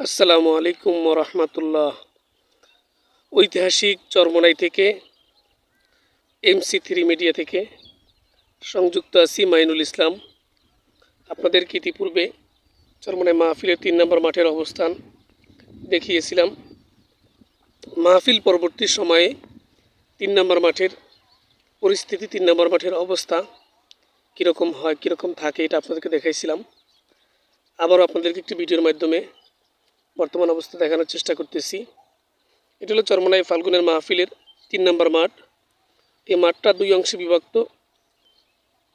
আসসালামু আলাইকুম রহমতুল্লাহ ঐতিহাসিক চরমনাই থেকে, এমসি থ্রি মিডিয়া থেকে সংযুক্ত আছি মাইনুল ইসলাম। আপনাদেরকে ইতিপূর্বে চরমনাই মাহফিলের তিন নম্বর মাঠের অবস্থান দেখিয়েছিলাম। মাহফিল পরবর্তী সময়ে তিন নম্বর মাঠের পরিস্থিতি, তিন নম্বর মাঠের অবস্থা কীরকম হয়, কীরকম থাকে, এটা আপনাদেরকে দেখাইছিলাম। আবারও আপনাদেরকে একটি ভিডিওর মাধ্যমে বর্তমান অবস্থা দেখানোর চেষ্টা করতেছি। এটা হলো চরমনাই ফাল্গুনের মাহফিলের তিন নম্বর মাঠ। এই মাঠটা দুই অংশে বিভক্ত।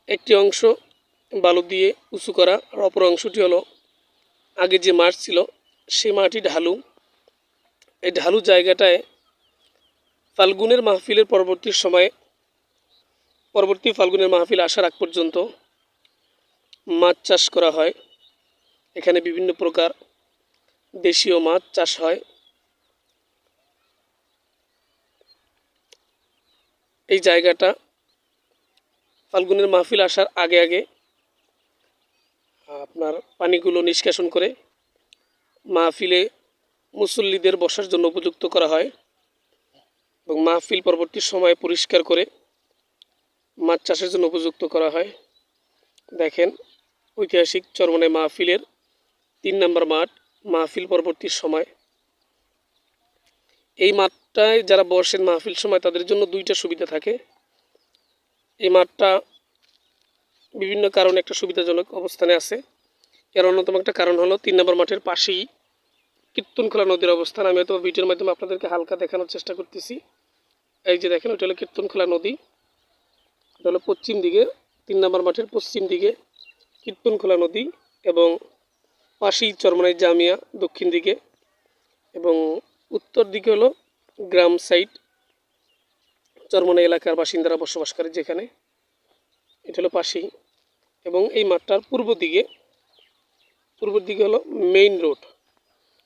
একটি অংশ বালু দিয়ে উঁচু করা আর অপর অংশটি হলো আগে যে মাঠ ছিল সেই মাটি ঢালু। এই ঢালু জায়গাটায় ফাল্গুনের মাহফিলের পরবর্তী সময়ে, পরবর্তী ফাল্গুনের মাহফিল আসার আগ পর্যন্ত মাছ চাষ করা হয়। এখানে বিভিন্ন প্রকার দেশীয় মাছ চাষ হয়। এই জায়গাটা ফাল্গুনের মাহফিল আসার আগে আগে, আপনার পানিগুলো নিষ্কাশন করে মাহফিলে মুসল্লিদের বসার জন্য উপযুক্ত করা হয় এবং মাহফিল পরবর্তী সময়ে পরিষ্কার করে মাছ চাষের জন্য উপযুক্ত করা হয়। দেখেন ঐতিহাসিক চরমনে মাহফিলের তিন নম্বর মাঠ। মাহফিল পরবর্তী সময়। এই মাঠটায় যারা বসেন মাহফিল সময় তাদের জন্য দুইটা সুবিধা থাকে। এই মাঠটা বিভিন্ন কারণে একটা সুবিধাজনক অবস্থানে আছে। এর অন্যতম একটা কারণ হলো তিন নম্বর মাঠের পাশেই কীর্তনখোলা নদীর অবস্থান। আমি হয়তো ভিডিওর মাধ্যমে আপনাদেরকে হালকা দেখানোর চেষ্টা করতেছি। এই যে দেখেন, ওইটা হলো কীর্তনখোলা নদী। এটা হলো পশ্চিম দিকে, তিন নম্বর মাঠের পশ্চিম দিকে কীর্তনখোলা নদী এবং পাশেই চরমনাই জামিয়া দক্ষিণ দিকে এবং উত্তর দিকে হলো গ্রাম সাইড চরমনাই এলাকার বাসিন্দারা বসবাস করে যেখানে। এটা হলো পাশেই এবং এই মাঠটার পূর্ব দিকে পূর্ব দিকে হলো মেইন রোড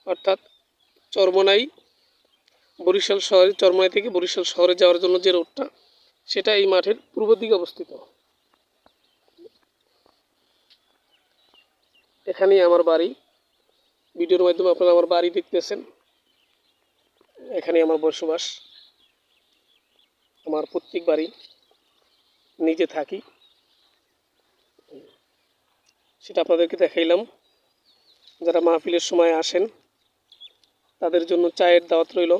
অর্থাৎ চরমনাই বরিশাল শহরে, চরমনাই থেকে বরিশাল শহরে যাওয়ার জন্য যে রোডটা সেটা এই মাঠের পূর্ব দিকে অবস্থিত। এখানেই আমার বাড়ি। ভিডিওর মাধ্যমে আপনারা আমার বাড়ি দেখতেছেন। এখানে আমার বসবাস। আমার প্রত্যেক বাড়ি নিজে থাকি। সেটা আপনাদেরকে দেখাইলাম। যারা মাহফিলের সময় আসেন, তাদের জন্য চায়ের দাওয়াত রইল।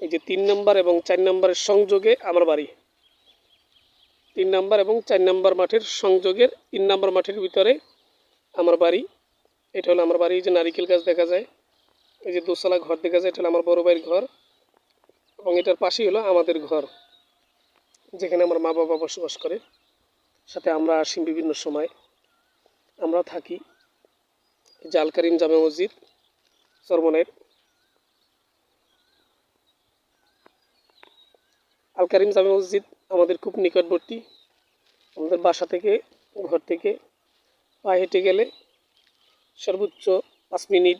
এই যে তিন নম্বর এবং চার নম্বরের সংযোগে আমার বাড়ি। তিন নাম্বার এবং চার নাম্বার মাঠের সংযোগের তিন নাম্বার মাঠের ভিতরে আমার বাড়ি। এটা হলো আমার বাড়ি যে নারিকেল গাছ দেখা যায়, এই যে দোতলা ঘর দেখা যায়, এটা হলো আমার বড় ভাইয়ের ঘর এবং এটার পাশেই হলো আমাদের ঘর, যেখানে আমার মা বাবা বসবাস করে। সাথে আমরা আসি বিভিন্ন সময়। আমরা থাকি জাল করিম জামে মসজিদ চরমনের আলকারিম জামে মসজিদ আমাদের খুব নিকটবর্তী। আমাদের বাসা থেকে, ঘর থেকে পায়ে হেঁটে গেলে সর্বোচ্চ পাঁচ মিনিট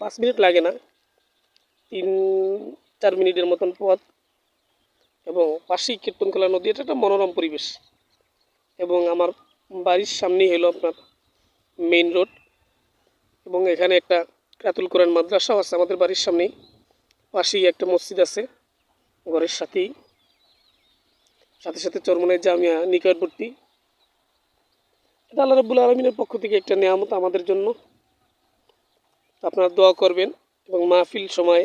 পাঁচ মিনিট লাগে না। তিন, চার মিনিটের মতন পথ এবং পাশেই কীর্তনখোলা নদী, এটা একটা মনোরম পরিবেশ। এবং আমার বাড়ির সামনেই হলো আপনার মেইন রোড এবং এখানে একটা কাতুল কোরআন মাদ্রাসাও আছে আমাদের বাড়ির সামনেই। পাশেই একটা মসজিদ আছে, ঘরের সাথেই। সাথে সাথে চরমনের জামিয়া নিকটবর্তী। এটা আল্লাহ রব্বুল আলমিনের পক্ষ থেকে একটা নেয়ামত আমাদের জন্য। আপনারা দোয়া করবেন এবং মাহফিল সময়ে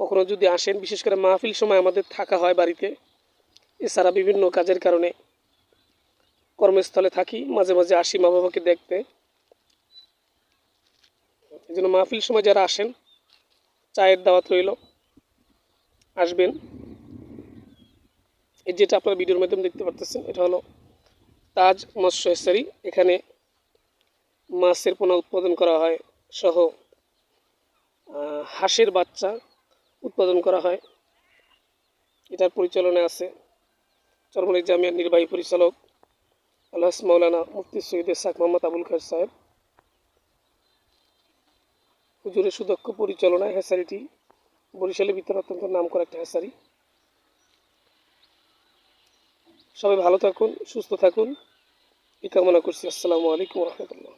কখনো যদি আসেন, বিশেষ করে মাহফিল সময় আমাদের থাকা হয় বাড়িতে, এছাড়া বিভিন্ন কাজের কারণে কর্মস্থলে থাকি, মাঝে মাঝে আসি মা বাবাকে দেখতে। এই জন্য মাহফিল সময় যারা আসেন, চায়ের দাওয়াত রইল, আসবেন। এই যেটা আপনারা ভিডিওর মাধ্যমে দেখতে পারতেছেন, এটা হলো তাজ মৎস্য হেসারি এখানে মাছের পোনা উৎপাদন করা হয় সহ হাঁসের বাচ্চা উৎপাদন করা হয়। এটার পরিচালনা আছে চরমলি জামিয়ার নির্বাহী পরিচালক আল্লাহ মৌলানা মুফতি সৈয়দ ইসাক মোহাম্মদ আবুল খার সাহেব। হুজুরের সুদক্ষ পরিচালনায় হেসারিটি বরিশালের ভিতরে অত্যন্ত নাম করা একটা হেসারি সবাই ভালো থাকুন সুস্থ থাকুন এই কামনা করছি আসসালামু আলাইকুম রহমতুল্লাহ